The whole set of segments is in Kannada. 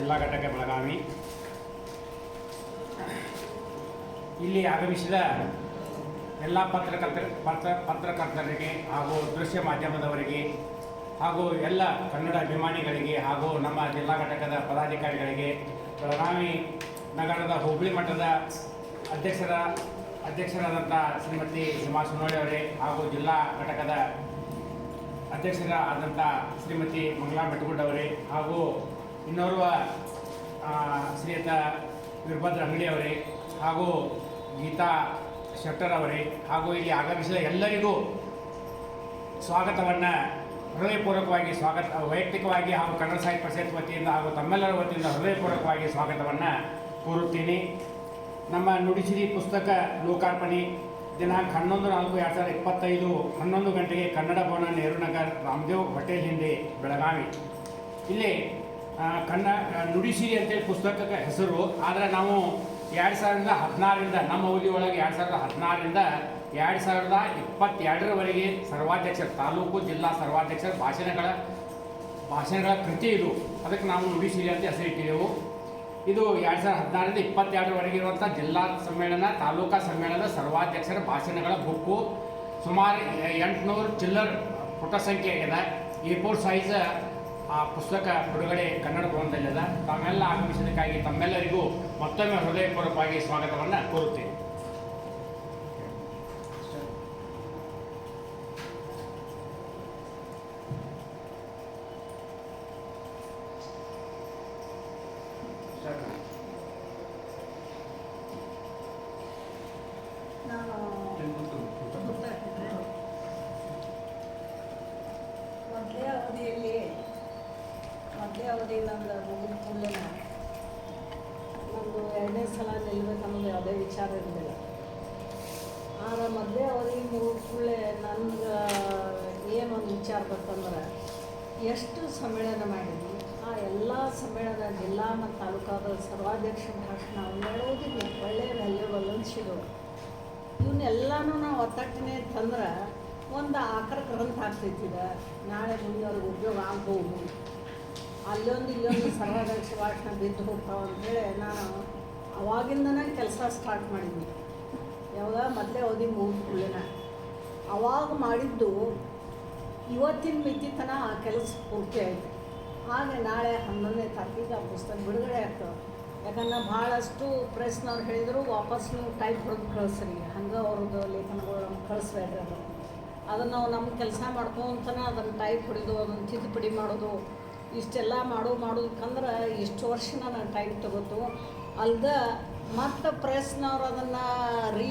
ಜಿಲ್ಲಾ ಘಟಕ ಬೆಳಗಾವಿ. ಇಲ್ಲಿ ಆಗಮಿಸಿದ ಎಲ್ಲ ಪತ್ರಕರ್ತ, ಪತ್ರ, ಪತ್ರಕರ್ತರಿಗೆ ಹಾಗೂ ದೃಶ್ಯ ಮಾಧ್ಯಮದವರಿಗೆ ಹಾಗೂ ಎಲ್ಲ ಕನ್ನಡ ಅಭಿಮಾನಿಗಳಿಗೆ ಹಾಗೂ ನಮ್ಮ ಜಿಲ್ಲಾ ಘಟಕದ ಪದಾಧಿಕಾರಿಗಳಿಗೆ ಬೆಳಗಾವಿ ನಗರದ ಹೋಬಳಿ ಮಠದ ಅಧ್ಯಕ್ಷರ ಅಧ್ಯಕ್ಷರಾದಂಥ ಶ್ರೀಮತಿ ಹಿಮಾ ಸುನೋಳಿ ಅವರೇ ಹಾಗೂ ಜಿಲ್ಲಾ ಘಟಕದ ಅಧ್ಯಕ್ಷರಾದಂಥ ಶ್ರೀಮತಿ ಮಂಗಲಾ ಬೆಟ್ಟಗುಡ್ಡ ಹಾಗೂ ಇನ್ನೋರ್ವ ಶ್ರೀಯುತ ವೀರಭದ್ರ ಅಂಗಡಿ ಅವರೇ, ಹಾಗೂ ಗೀತಾ ಶೆಟ್ಟರ್ ಅವರೇ, ಹಾಗೂ ಇಲ್ಲಿ ಆಗಮಿಸಿದ ಎಲ್ಲರಿಗೂ ಸ್ವಾಗತವನ್ನು ಹೃದಯಪೂರ್ವಕವಾಗಿ ಸ್ವಾಗತ, ವೈಯಕ್ತಿಕವಾಗಿ ಹಾಗೂ ಕನ್ನಡ ಸಾಹಿತ್ಯ ಪರಿಷತ್ ವತಿಯಿಂದ ಹಾಗೂ ತಮ್ಮೆಲ್ಲರ ವತಿಯಿಂದ ಹೃದಯಪೂರ್ವಕವಾಗಿ ಸ್ವಾಗತವನ್ನು ಕೋರುತ್ತೀನಿ. ನಮ್ಮ ನುಡಿಸಿರಿ ಪುಸ್ತಕ ಲೋಕಾರ್ಪಣೆ ದಿನಾಂಕ ಹನ್ನೊಂದು ನಾಲ್ಕು ಎರಡು ಸಾವಿರದ ಇಪ್ಪತ್ತೈದು, ಹನ್ನೊಂದು ಗಂಟೆಗೆ ಕನ್ನಡ ಭವನ ನೆಹರು ನಗರ್ ರಾಮದೇವ್ ಹೋಟೆಲ್ ಹಿಂದೆ, ಬೆಳಗಾವಿ. ಇಲ್ಲಿ ಕನ್ನ ನುಡಿಸಿರಿ ಅಂತೇಳಿ ಪುಸ್ತಕಕ್ಕೆ ಹೆಸರು. ಆದರೆ ನಾವು ಎರಡು ಸಾವಿರದ ಹದಿನಾರರಿಂದ, ನಮ್ಮ ಅವಧಿ ಒಳಗೆ ಎರಡು ಸಾವಿರದ ಹದಿನಾರರಿಂದ ಎರಡು ಸಾವಿರದ ಇಪ್ಪತ್ತೆರಡರವರೆಗೆ ಸರ್ವಾಧ್ಯಕ್ಷರು ತಾಲೂಕು, ಜಿಲ್ಲಾ ಸರ್ವಾಧ್ಯಕ್ಷರ ಭಾಷಣಗಳ ಭಾಷಣಗಳ ಕೃತಿ ಇದು. ಅದಕ್ಕೆ ನಾವು ನುಡಿಸಿರಿ ಅಂತ ಹೆಸರಿಟ್ಟಿದ್ದೆವು ಇದು ಎರಡು ಸಾವಿರದ ಹದಿನಾರರಿಂದ ಇಪ್ಪತ್ತೆರಡರವರೆಗೆ ಇರುವಂಥ ಜಿಲ್ಲಾ ಸಮ್ಮೇಳನ, ತಾಲೂಕಾ ಸಮ್ಮೇಳನದ ಸರ್ವಾಧ್ಯಕ್ಷರ ಭಾಷಣಗಳ ಬುಕ್ಕು. ಸುಮಾರು ಎಂಟುನೂರು ಚಿಲ್ಲರ್ ಪುಟ ಸಂಖ್ಯೆ ಆಗಿದೆ ಫೋರ್ ಸೈಜ್ ಆ ಪುಸ್ತಕ ಬಿಡುಗಡೆ ಕನ್ನಡ ಭವನದಲ್ಲಿದೆ. ತಮ್ಮೆಲ್ಲ ಆಗಮಿಸಿದ್ದಕ್ಕಾಗಿ ತಮ್ಮೆಲ್ಲರಿಗೂ ಮತ್ತೊಮ್ಮೆ ಹೃದಯಪೂರ್ವಕವಾಗಿ ಸ್ವಾಗತವನ್ನು ಕೋರುತ್ತೇನೆ ನಾನು ಮೊದಲೇ ಅವಧಿಯಲ್ಲಿ ಮೊದಲೇ ನಂದು ಮುಗಿದ ಕೂಡಲೇ ನಮ್ಮದು ಎರಡನೇ ಸಲ ನಿಲ್ಬೇಕನ್ನೋದು ಯಾವುದೇ ವಿಚಾರ ಇರಲಿಲ್ಲ. ಆದ್ರೆ ಮೊದಲೇ ಅವ್ರಿಗೆ ಮುಗಿದ ಕೂಡಲೇ ನನ್ಗೆ ಏನೊಂದು ವಿಚಾರ ಬಂತಂದ್ರೆ ಎಷ್ಟು ಸಮ್ಮೇಳನ ಮಾಡಿದ್ವಿ, ಆ ಎಲ್ಲ ಸಮ್ಮೇಳನ ಜಿಲ್ಲಾ ಮತ್ತು ತಾಲೂಕಾದ ಸರ್ವಾಧ್ಯಕ್ಷ ಭಾಷಣ ಹೇಳೋದಿಲ್ಲ ಒಳ್ಳೆಯ ವ್ಯಾಲ್ಯೂಬಲ್ ಅನ್ಸಿದವು ಇವನ್ನೆಲ್ಲನೂ ನಾವು ಒತ್ತಟ್ಟಿನೇ ತಂದ್ರೆ ಒಂದು ಆಕರ ಗ್ರಂಥ ಆಗ್ತೈತಿದ ನಾಳೆ ಮುಂದೆ ಅವ್ರಿಗೆ ಉದ್ಯೋಗ ಆಗ್ಬೋದು. ಅಲ್ಲೊಂದು ಇಲ್ಲೊಂದು ಸರ್ವಾಧ್ಯಕ್ಷ ಭಾಷಣ ಬಿದ್ದು ಹೋಗ್ತಾವೆ ಅಂತೇಳಿ ನಾನು ಅವಾಗಿಂದನೇ ಕೆಲಸ ಸ್ಟಾರ್ಟ್ ಮಾಡಿದ್ವಿ ಯಾವಾಗ? ಮೊದಲೇ ಅವಧಿ ಮುಗಿದ್ಕೊಳ್ಳೇನ ಅವಾಗ ಮಾಡಿದ್ದು ಇವತ್ತಿನ ಮಿತಿ ತನ ಆ ಕೆಲಸ ಪೂರ್ತಿ ಆಯಿತು. ಹಾಗೆ ನಾಳೆ ಹನ್ನೊಂದನೇ ತಾರೀಕಿಗೆ ಆ ಪುಸ್ತಕ ಬಿಡುಗಡೆ ಆಗ್ತದೆ. ಯಾಕಂದ್ರೆ ಭಾಳಷ್ಟು ಪ್ರೆಸ್ನವ್ರು ಹೇಳಿದರು, ವಾಪಸ್ ನೀವು ಟೈಪ್ ಹೊಡೆದು ಕಳಿಸ್ರಿ. ಹಂಗೆ ಅವ್ರದ್ದು ಲೇಖನಗಳು ನಮ್ಗೆ ಕಳಿಸ್ಬೇಡ್ರಿ ಅದು ಅದನ್ನು ನಾವು ನಮ್ಮ ಕೆಲಸ ಮಾಡ್ಕೊಂತನ ಅದನ್ನು ಟೈಪ್ ಹೊಡೆದು, ಅದನ್ನು ತಿದ್ದುಪಡಿ ಮಾಡೋದು. ಇಷ್ಟೆಲ್ಲ ಮಾಡೋ ಮಾಡೋದಕ್ಕಂದ್ರೆ ಇಷ್ಟು ವರ್ಷ ನಾನು ಟೈಮ್ ತಗೋತು. ಅಲ್ದ ಮತ್ತು ಪ್ರೆಸ್ನವ್ರು ಅದನ್ನು ರೀ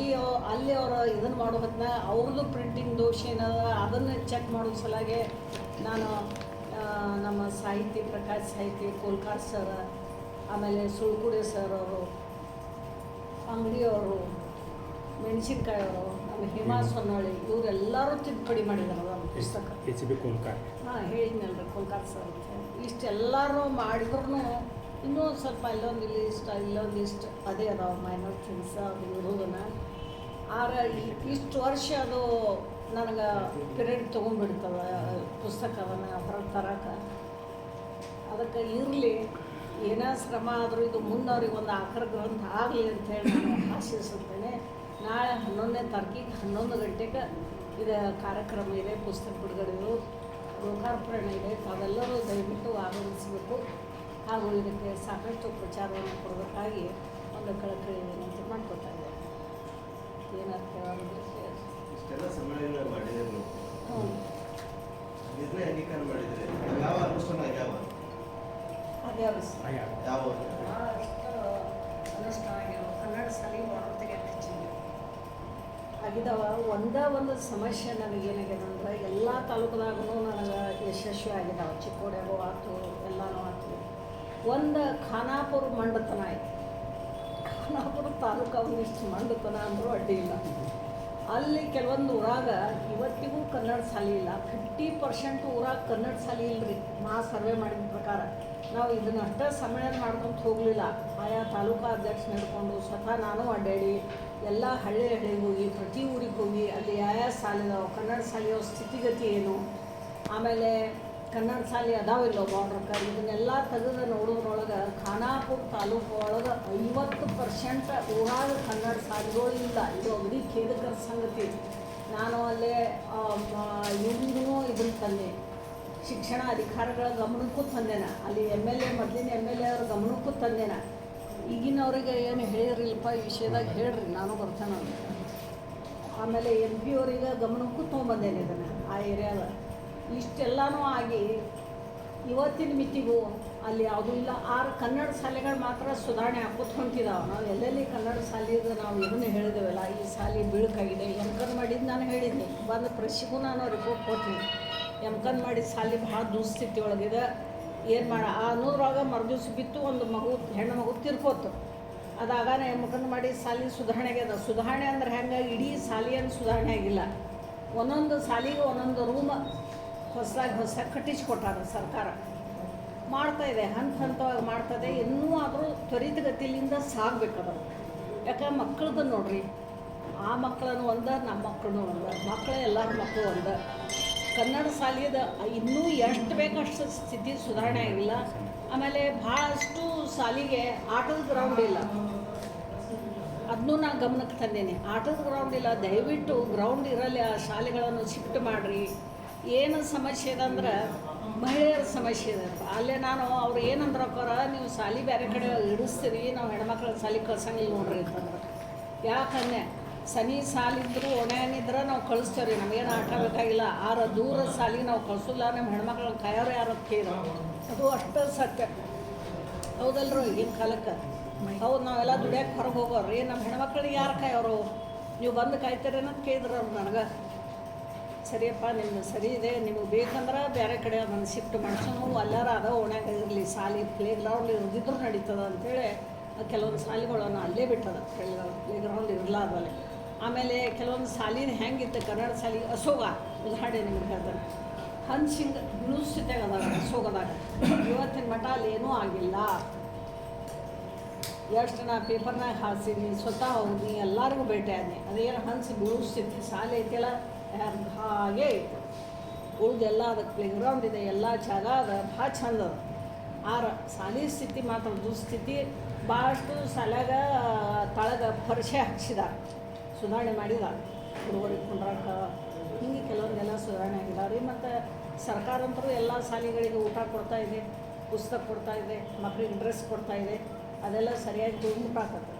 ಅಲ್ಲಿ ಅವರು ಇದನ್ನು ಮಾಡೋ ಹೊತ್ತಿನ ಅವ್ರದ್ದು ಪ್ರಿಂಟಿಂಗ್ ದೋಷ ಏನದ ಅದನ್ನು ಚೆಕ್ ಮಾಡೋ ಸಲಾಗೆ ನಾನು ನಮ್ಮ ಸಾಹಿತಿ ಪ್ರಕಾಶ್ ಸಾಹಿತಿ ಕೋಲ್ಕಾರ್ ಸರ್, ಆಮೇಲೆ ಸುಳ್ಕುಡೆ ಸರ್ ಅವರು ಅಂಗಡಿಯವರು ಮೆಣಸಿನ್ಕಾಯಿ ಅವರು, ನಮ್ಮ ಹಿಮಾ ಸೊನ್ನಳ್ಳಿ ಇವರೆಲ್ಲರೂ ತಿದ್ದುಪಡಿ ಮಾಡಿದ್ದಾರೆ ಪುಸ್ತಕ. ಎಚ್ ಬಿ ಕೋಲ್ಕಾರ್ ಹಾಂ ಹೇಳಿದ್ನಲ್ರಿ ಕೋಲ್ಕಾರ್ ಸರ್ ಅಂತ ಇಷ್ಟೆಲ್ಲರೂ ಮಾಡಿದ್ರು ಇನ್ನೂ ಸ್ವಲ್ಪ ಇಲ್ಲೊಂದು ಇಲ್ಲಿ ಇಷ್ಟ ಇಲ್ಲೊಂದು ಇಷ್ಟ ಅದೇ ಅದಾವ ಮೈನರ್ ಥಿಂಗ್ಸ್ ಅದು ಇರೋದನ್ನ. ಆದ್ರೆ ಇಷ್ಟು ವರ್ಷ ಅದು ನನಗೆ ಪಿರಿಯಡ್ ತೊಗೊಂಡ್ಬಿಡ್ತವೆ ಪುಸ್ತಕ ಅದನ್ನ ಹೊರಗೆ ತರಕ್ಕೆ ಅದಕ್ಕೆ ಇರಲಿ ಏನೇ ಶ್ರಮ ಆದರೂ ಇದು ಮುಂದವ್ರಿಗೆ ಒಂದು ಆಕರ ಗ್ರಂಥ ಆಗಲಿ ಅಂತೇಳಿ ನಾನು ಆಶಿಸುತ್ತೇನೆ. ನಾಳೆ ಹನ್ನೊಂದನೇ ತಾರೀಕಿಗೆ ಹನ್ನೊಂದು ಗಂಟೆಗೆ ಇದು ಕಾರ್ಯಕ್ರಮ ಇದೆ ಪುಸ್ತಕ ಬಿಡುಗಡೆದು ಲೋಕಾರ್ಪಣೆ ಇದೆ. ತಾವೆಲ್ಲರೂ ದಯವಿಟ್ಟು ಆಗಮಿಸಬೇಕು. ಹಾಗೂ ಇದಕ್ಕೆ ಸಾಕಷ್ಟು ಪ್ರಚಾರವನ್ನು ಕೊಡಬೇಕಾಗಿ ಒಂದು ಕಳಕಳಿ ವಿನಂತಿ ಮಾಡ್ಕೊತಾ ಇದ್ದೇನೆ. ಏನರ್ಥ ಇಷ್ಟೆಲ್ಲ ಸಮ್ಮೇಳನ ಮಾಡಿದ್ರೆ ನೀವು. ಹ್ಞೂ ತೆಗೆದು ಆಗಿದಾವ. ಒಂದೇ ಒಂದು ಸಮಸ್ಯೆ ನನಗೇನಾಗ್ಯದ ಅಂದ್ರೆ ಎಲ್ಲ ತಾಲೂಕದಾಗೂ ನನಗೆ ಯಶಸ್ವಿ ಆಗಿದ್ದಾವೆ ಚಿಕ್ಕೋಡ್ಯಾಗೂ ಆಯ್ತು ಎಲ್ಲನೂ ಆಯ್ತು ಒಂದು ಖಾನಾಪುರ ಮಂಡತನ ಐತಿ ಖಾನಾಪುರ ತಾಲೂಕು ಒಂದಿಷ್ಟು ಮಂಡತನ ಅಂದರೂ ಅಡ್ಡಿ ಇಲ್ಲ. ಅಲ್ಲಿ ಕೆಲವೊಂದು ಊರಾಗ ಇವತ್ತಿಗೂ ಕನ್ನಡ ಸಾಲಿ ಇಲ್ಲ. ಫಿಫ್ಟಿ ಪರ್ಸೆಂಟ್ ಊರಾಗ ಕನ್ನಡ ಸಾಲಿ ಇಲ್ಲರಿ ನಾ ಸರ್ವೆ ಮಾಡಿದ ಪ್ರಕಾರ. ನಾವು ಇದನ್ನ ಅಷ್ಟೇ ಸಮ್ಮೇಳನ ಮಾಡ್ಕೊಂತ ಹೋಗಲಿಲ್ಲ. ಆಯಾ ತಾಲೂಕಾ ಅಧ್ಯಕ್ಷ ನಡ್ಕೊಂಡು ಸ್ವತಃ ನಾನು ಅಡ್ಡಾಡಿ ಎಲ್ಲ ಹಳ್ಳಿ ಹಳ್ಳಿಗೆ ಹೋಗಿ, ಪ್ರತಿ ಊರಿಗೆ ಹೋಗಿ ಅಲ್ಲಿ ಯಾವ ಶಾಲೆ ಕನ್ನಡ ಸಾಲಿಯ ಸ್ಥಿತಿಗತಿ ಏನು? ಆಮೇಲೆ ಕನ್ನಡ ಶಾಲೆ ಅದಾವಿಲ್ಲೋ ಬಾರ್ಡ್ರಕ್ಕೆ ಇದನ್ನೆಲ್ಲ ತೆಗೆದು ನೋಡೋದ್ರೊಳಗೆ ಖಾನಾಪುರ ತಾಲೂಕು ಒಳಗೆ ಐವತ್ತು ಪರ್ಸೆಂಟ್ ಊರಾಗ ಕನ್ನಡ ಶಾಲೆಗಳು ಇಲ್ಲ. ಇದು ಅಗದಿ ಖೇದಕರ ಸಂಗತಿ. ನಾನು ಅಲ್ಲೇ ಇವ್ರಿಗೂ ಇದನ್ನು ತಂದೆ. ಶಿಕ್ಷಣ ಅಧಿಕಾರಿಗಳ ಗಮನಕ್ಕೂ ತಂದೆನ. ಅಲ್ಲಿ ಎಂ ಎಲ್ ಎ ಮೊದಲಿನ ಎಂ ಎಲ್ ಎ ಅವ್ರ ಗಮನಕ್ಕೂ ತಂದೆನ. ಈಗಿನವ್ರಿಗೆ ಏನು ಹೇಳಿರಿಲ್ಲಪ್ಪ ಈ ವಿಷಯದಾಗ ಹೇಳ್ರಿ, ನಾನು ಬರ್ತಾನೆ. ಆಮೇಲೆ ಎಂ ಪಿ ಅವ್ರಿಗೆ ಗಮನಕ್ಕೂ ತೊಗೊಂಬಂದೇನೆ ಇದನ್ನು ಆ ಏರಿಯಾದ. ಇಷ್ಟೆಲ್ಲನೂ ಆಗಿ ಇವತ್ತಿನ ಮಿತಿಗೂ ಅಲ್ಲಿ ಯಾವುದೂ ಇಲ್ಲ. ಆರು ಕನ್ನಡ ಶಾಲೆಗಳು ಮಾತ್ರ ಸುಧಾರಣೆ ಹಾಕೋತ ಹೊಂಟಿದಾವೆ ನಾವು ಎಲ್ಲೆಲ್ಲಿ ಕನ್ನಡ ಶಾಲೆದು ನಾವು ಇದನ್ನು ಹೇಳಿದೆವಲ್ಲ, ಈ ಶಾಲೆ ಬೀಳಕಾಗಿದೆ ಕನ್ ಮಾಡಿದ್ದು ನಾನು ಹೇಳಿದ್ನಿ. ಬಂದು ಪ್ರಶಿಗೂ ನಾನು ರಿಪೋರ್ಟ್ ಕೊಟ್ಟಿನಿ ಕನ್ ಮಾಡಿದ ಶಾಲೆ ಭಾಳ ದುಸ್ಥಿತಿ ಒಳಗಿದೆ. ಏನು ಮಾಡ, ಆ ಅನ್ನೋದ್ರೊಳಗೆ ಮರುದಿವ್ಸ ಬಿತ್ತು, ಒಂದು ಮಗು, ಹೆಣ್ಣು ಮಗು ತಿರ್ಕೋತು ಅದಾಗಾನೆ ಕನ್ ಮಾಡಿ ಸಾಲಿ ಸುಧಾರಣೆಗೆ ಅದ. ಸುಧಾರಣೆ ಅಂದ್ರೆ ಹೆಂಗೆ? ಇಡೀ ಶಾಲೆಯನ್ನು ಸುಧಾರಣೆ ಆಗಿಲ್ಲ. ಒಂದೊಂದು ಸಾಲಿಗೆ ಒಂದೊಂದು ರೂಮ್ ಹೊಸದಾಗಿ ಹೊಸ ಕಟ್ಟಿಸ್ಕೊಟ್ಟಾರ ಸರ್ಕಾರ. ಮಾಡ್ತಾ ಇದೆ, ಹಂತ ಹಂತವಾಗಿ ಮಾಡ್ತದೆ ಇನ್ನೂ ಆದರೂ ತ್ವರಿತಗತಿಯಿಂದ ಸಾಗಬೇಕದ. ಯಾಕಂದ್ರೆ ಮಕ್ಕಳದ್ದು ನೋಡ್ರಿ, ಆ ಮಕ್ಕಳನ್ನು ಒಂದ, ನಮ್ಮ ಮಕ್ಕಳನ್ನು ಒಂದ ಮಕ್ಕಳ ಎಲ್ಲರ ಮಕ್ಕಳು ಒಂದ. ಕನ್ನಡ ಶಾಲೆಯದ ಇನ್ನೂ ಎಷ್ಟು ಬೇಕಷ್ಟು ಸ್ಥಿತಿ ಸುಧಾರಣೆ ಆಗಿಲ್ಲ. ಆಮೇಲೆ ಭಾಳಷ್ಟು ಶಾಲಿಗೆ ಆಟದ ಗ್ರೌಂಡ್ ಇಲ್ಲ. ಅದನ್ನೂ ನಾನು ಗಮನಕ್ಕೆ ತಂದೇನೆ. ಆಟದ ಗ್ರೌಂಡ್ ಇಲ್ಲ, ದಯವಿಟ್ಟು ಗ್ರೌಂಡ್ ಇರಲಿ, ಆ ಶಾಲೆಗಳನ್ನು ಶಿಫ್ಟ್ ಮಾಡಿರಿ. ಏನು ಸಮಸ್ಯೆ ಇದೆ ಅಂದ್ರೆ ಮಹಿಳೆಯರ ಸಮಸ್ಯೆ ಇದೆ ಅಲ್ಲೇ ನಾನು ಅವ್ರು ಏನಂದ್ರಕ್ಕಾರ ನೀವು ಸಾಲಿ ಬೇರೆ ಕಡೆ ಇಡಿಸ್ತೀರಿ, ನಾವು ಹೆಣ್ಮಕ್ಳ ಸಾಲಿ ಕಳ್ಸಂಗಿಲ್ಲ ನೋಡ್ರಿ ಅಂತಂದ್ರೆ. ಯಾಕಂದೆ ಸನಿ ಸಾಲಿದ್ರು ಒಣೆನಿದ್ರೆ ನಾವು ಕಳಿಸ್ತೇವೆ ರೀ ನಮಗೇನು ಆಟ ಬೇಕಾಗಿಲ್ಲ. ಆರ ದೂರ ಸಾಲಿಗೆ ನಾವು ಕಳ್ಸೋಲ್ಲ ನಮ್ಮ ಹೆಣ್ಮಕ್ಳನ್ನ ಕಾಯೋರು ಯಾರು ಅಂತ ಅದು ಅಷ್ಟು ಸತ್ಯ. ಹೌದಲ್ರಿ ಈಗಿನ ಕಾಲಕ್ಕೆ? ಹೌದು, ನಾವೆಲ್ಲ ದುಡಿಯಕ್ಕೆ ಹೊರಗೆ ಹೋಗೋರು. ರೀ ನಮ್ಮ ಹೆಣ್ಮಕ್ಳಿಗೆ ಯಾರು ಕಾಯೋರು? ನೀವು ಬಂದು ಕಾಯ್ತೀರೇನೋ ಕೇಳಿದ್ರು ಅವ್ರು ನನಗೆ. ಸರಿಯಪ್ಪ ನಿಮ್ಮ ಸರಿ ಇದೆ, ನಿಮಗೆ ಬೇಕಂದ್ರೆ ಬೇರೆ ಕಡೆ ಅದನ್ನು ಶಿಫ್ಟ್ ಮಾಡಿಸೋನು ಅಲ್ಲಾರ ಅದ, ಓಣ್ಯಾಗ ಇರಲಿ ಸಾಲಿ ಪ್ಲೇ ಗ್ರೌಂಡ್ ಇರ್ದಿದ್ರು ನಡೀತದ ಅಂತೇಳಿ ಕೆಲವೊಂದು ಶಾಲೆಗಳನ್ನು ಅಲ್ಲೇ ಬಿಟ್ಟದ. ಪ್ಲೇ ಗ್ರೌಂಡ್ ಇರಲಾರ್ದಲ್ಲಿ ಆಮೇಲೆ ಕೆಲವೊಂದು ಶಾಲಿನ ಹೆಂಗಿತ್ತು, ಕನ್ನಡ ಶಾಲೆ ಅಶೋಕ, ಉದಾಹರಣೆ ನಿಮ್ಗೆ ಹೇಳ್ತಾರೆ ಹನ್ಸಿಂಗ್ ಗುಣಸ್ಥಿತಿಯಾಗ ಅದ ಅಶೋಕದಾಗ. ಇವತ್ತಿನ ಮಠ ಅಲ್ಲಿ ಏನೂ ಆಗಿಲ್ಲ. ಎಷ್ಟು ನಾ ಪೇಪರ್ನಾಗ ಹಾಸಿನಿ ಸ್ವತಃ ಹೋಗಿ ಎಲ್ಲರಿಗೂ ಭೇಟಿ ಆದ್ನಿ. ಅದೇನು ಹಂಚಿ ಗುಣಸ್ಥಿತಿ ಶಾಲೆ ಐತಿಲ್ಲ. ಯಾರ್- ಹಾಗೆ ಐತೆ ಉಳ್ದೆಲ್ಲ ಅದಕ್ಕೆ ಪ್ಲೇ ಗ್ರೌಂಡ್ ಇದೆ, ಎಲ್ಲ ಜಾಗ ಅದ, ಭಾಳ ಚಂದ ಅದ. ಆರ ಸಾಲಿ ಸ್ಥಿತಿ ಮಾತ್ರ ದುಸ್ಥಿತಿ ಭಾಳಷ್ಟು ಶಾಲ್ಯಾಗ ತಳಗ ಪರಿಚಯ ಹಚ್ಚಿದ ಸುಧಾರಣೆ ಮಾಡಿದ. ಹುಡುಗರಿಗೆ ಕುಂಡ್ರಾಕ, ಹಿಂಗೆ ಕೆಲವೊಂದೆಲ್ಲ ಸುಧಾರಣೆ ಆಗಿದಾವೆ ರೀ. ಮತ್ತು ಸರ್ಕಾರ ಅಂತರೂ ಎಲ್ಲ ಶಾಲೆಗಳಿಗೆ ಊಟ ಕೊಡ್ತಾ ಇದೆ, ಪುಸ್ತಕ ಕೊಡ್ತಾ ಇದೆ, ಮಕ್ಳಿಗೆ ಡ್ರೆಸ್ ಕೊಡ್ತಾ ಇದೆ. ಅದೆಲ್ಲ ಸರಿಯಾಗಿ ಮುಟ್ಟಾಕತ್ತೆ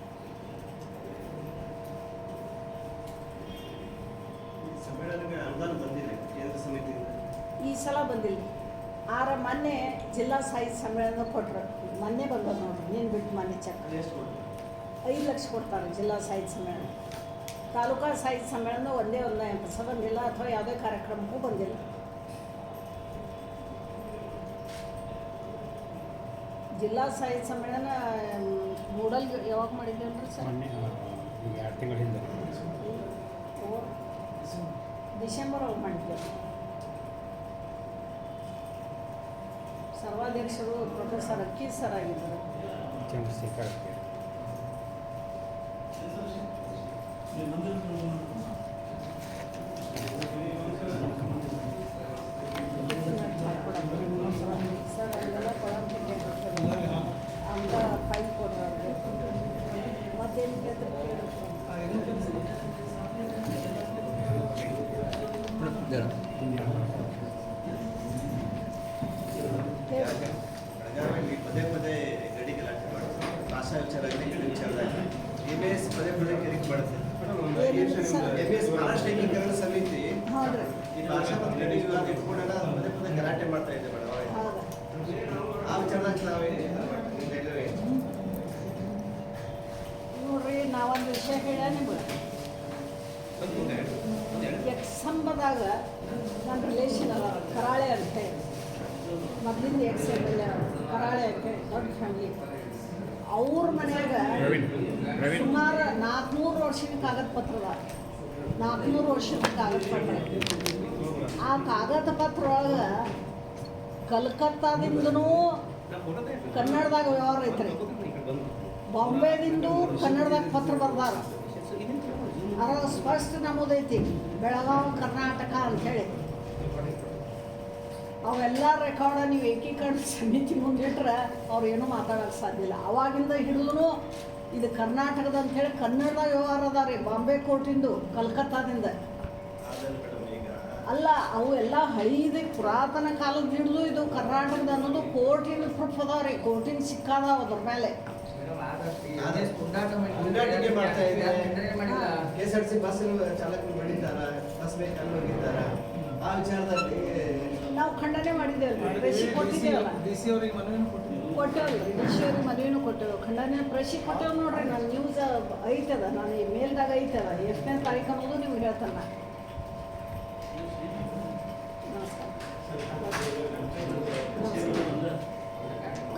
ಸಮ್ಮೇಳನಕ್ಕೆ ಅನುದಾನ ಬಂದಿದೆ ಕೇಂದ್ರ ಸಮಿತಿಯಿಂದ? ಈ ಸಲ ಬಂದಿಲ್ಲ. ಆರ ಮೊನ್ನೆ ಜಿಲ್ಲಾ ಸಾಹಿತ್ಯ ಸಮ್ಮೇಳನ ಕೊಟ್ರು. ಮೊನ್ನೆ ಬಂದ್ರು ನೋಡ್ರಿ ನೀನು ಬಿಟ್ಟು ಮೊನ್ನೆ ಚೆಕ್. ಕೊಡ್ತಾರೆ? ಐದು ಲಕ್ಷ ಕೊಡ್ತಾರೆ ಜಿಲ್ಲಾ ಸಾಹಿತ್ಯ ಸಮ್ಮೇಳನ. ತಾಲೂಕಾ ಸಾಹಿತ್ಯ ಸಮ್ಮೇಳನ ಒಂದೇ ಒಂದು ಪುಸ್ತಕ ಬಂದಿಲ್ಲ ಅಥವಾ ಯಾವುದೇ ಕಾರ್ಯಕ್ರಮಕ್ಕೂ ಬಂದಿಲ್ಲ. ಜಿಲ್ಲಾ ಸಾಹಿತ್ಯ ಸಮ್ಮೇಳನ ಮೂಡಲ್ ಯಾವಾಗ ಮಾಡಿದ್ದೇವಲ್ರಿ ಸರ್? ಎರಡು ತಿಂಗಳ ಹಿಂದೆ ಡಿಸೆಂಬರ್ ಒಳಗೆ ಮಾಡಿದ್ದೇವೆ ಸರ್ವಾಧ್ಯಕ್ಷರು ಪ್ರೊಫೆಸರ್ ಅಕ್ಕಿ ಸರ್ ಆಗಿದ್ದಾರೆ. ಚಂದ್ರಶೇಖರ್ ಅಂತ. ಸರ್ ಅದೆಲ್ಲ ಕೊಡಂತಕ್ಕೆ ಅಂತ ಫೈಲ್ ಕೊಡ್ರಿ ಅವ್ರಿಗೆ ಮತ್ತೇನು ಕೇಳ್ತಾರೆ ಹೇಳಿ ಬೆಳಗಾವಿಯಲ್ಲಿ ಪದೇ ಪದೇ ಗಡಿ ಗಲಾಟೆ ಮಾಡ್ತಾರೆ ಭಾಷಾ ವಿಚಾರ ಆಗಲಿ ಗಡಿ ವಿಚಾರದಾಗ ಎಂ ಎಸ್ ಪದೇ ಪದೇ ಕಿರಿಕ್ ಮಾಡುತ್ತೆ ಏನು ಸರ್? ಎಂ ಎಸ್ ಮಹಾರಾಷ್ಟ್ರ ಏಕೀಕರಣ ಸಮಿತಿ ಹೌದ್ರಿ ಈ ಭಾಷಾ ಮತ್ತು ಗಡಿ ವಿವಾದ ಇಟ್ಕೊಂಡೆಲ್ಲ ಪದೇ ಪದೇ ಗಲಾಟೆ ಮಾಡ್ತಾ ಇದೆ ಮೇಡಮ್ ಹೌದು ಆ ವಿಚಾರದಾಗ ನಾವೇ ನೋಡ್ರಿ ನಾವೊಂದು ವಿಷಯ ಹೇಳ ನಿಮ್ಗೆ ಎಕ್ಸಂಬದಾಗ ನನ್ನ ರಿಲೇಷನ್ ಅದ ಕರಾಳೆ ಅಂತ ಹೇಳಿ. ಮೊದಲಿಂದ ex M L A Karale ಅಂತ ಹೇಳಿ ದೊಡ್ಡ ಫ್ಯಾಮಿಲಿ ಅವ್ರ ಮನ್ಯಾಗ ಸುಮಾರು ನಾಲ್ಕುನೂರು ವರ್ಷದ ಕಾಗದ ಪತ್ರ ಅದ ನಾಲ್ಕುನೂರು ವರ್ಷದ ಕಾಗದ ಪತ್ರ ಆ ಕಾಗದ ಪತ್ರ ಒಳಗೆ ಕಲ್ಕತ್ತಾದಿಂದನೂ ಕನ್ನಡದಾಗ ವ್ಯವಹಾರ ಐತ್ರಿ. ಬಾಂಬೆದಿಂದು ಕನ್ನಡದಾಗ ಪತ್ರ ಬರ್ದಾರ. ಅದರ ಸ್ಪಷ್ಟ ನಮೂದೈತಿ ಬೆಳಗಾವಿ ಕರ್ನಾಟಕ ಅಂಥೇಳಿ ಅವೆಲ್ಲ ರೆಕಾರ್ಡ ನೀವು ಏಕೀಕರಣ ಸಮಿತಿ ಮುಂದಿಟ್ರೆ ಅವ್ರು ಏನೂ ಮಾತಾಡೋಕ್ಕೆ ಸಾಧ್ಯ ಇಲ್ಲ. ಅವಾಗಿಂದ ಹಿಡಿದು ಇದು ಕರ್ನಾಟಕದ ಅಂಥೇಳಿ ಕನ್ನಡ ವ್ಯವಹಾರ ಅದ ರೀ, ಬಾಂಬೆ ಕೋರ್ಟಿಂದು ಕಲ್ಕತ್ತಾದಿಂದ. ಅಲ್ಲ, ಅವು ಎಲ್ಲ ಹಳೀದಿ ಪುರಾತನ ಕಾಲದ ಹಿಡಿದು ಇದು ಕರ್ನಾಟಕದ ಅನ್ನೋದು ಕೋರ್ಟಿನ ಪ್ರೂಫ್ ಅದಾವ ರೀ ಕೋರ್ಟಿನ ಸಿಕ್ಕಾದಾವ ಅದ್ರ ಮೇಲೆ. ಮಾಡ್ತಾ K S R C bus ಚಾಲಕರು ಮಾಡಿದ್ದಾರ ಬಸ್ ಬೇಕಲ್ಲಿ ಹೋಗಿದ್ದಾರ? ಆ ವಿಚಾರದಲ್ಲಿ ನಾವು ಖಂಡನೆ ಮಾಡಿದ್ದೇವೆ ಪ್ರೆಸಿ ಕೊಟ್ಟಿದ್ದೇವಲ್ಲ. ಡಿ ಸಿ ಅವ್ರಿಗೆ ಮನವಿನೂ ಕೊಟ್ಟಿದ್ದೀವಿ. ಕೊಟ್ಟೇವಲ್ಲ ರಿಜಿಸ್ಟ್ರಿ ಮದುವೆನೂ ಕೊಟ್ಟೆವು ಖಂಡನೆ ಪ್ರೆಸಿ ಕೊಟ್ಟೆವು ನೋಡ್ರಿ ನಾನು ನ್ಯೂಸ್ ಐತದ ನಾನು ಈ ಮೇಲ್ದಾಗ ಐತದ ಎಷ್ಟನೇ ತಾರೀಕು ಅನ್ನೋದು ನಿಮ್ಗೆ ಹೇಳ್ತಾನೆ ನಾ. ನಮಸ್ಕಾರ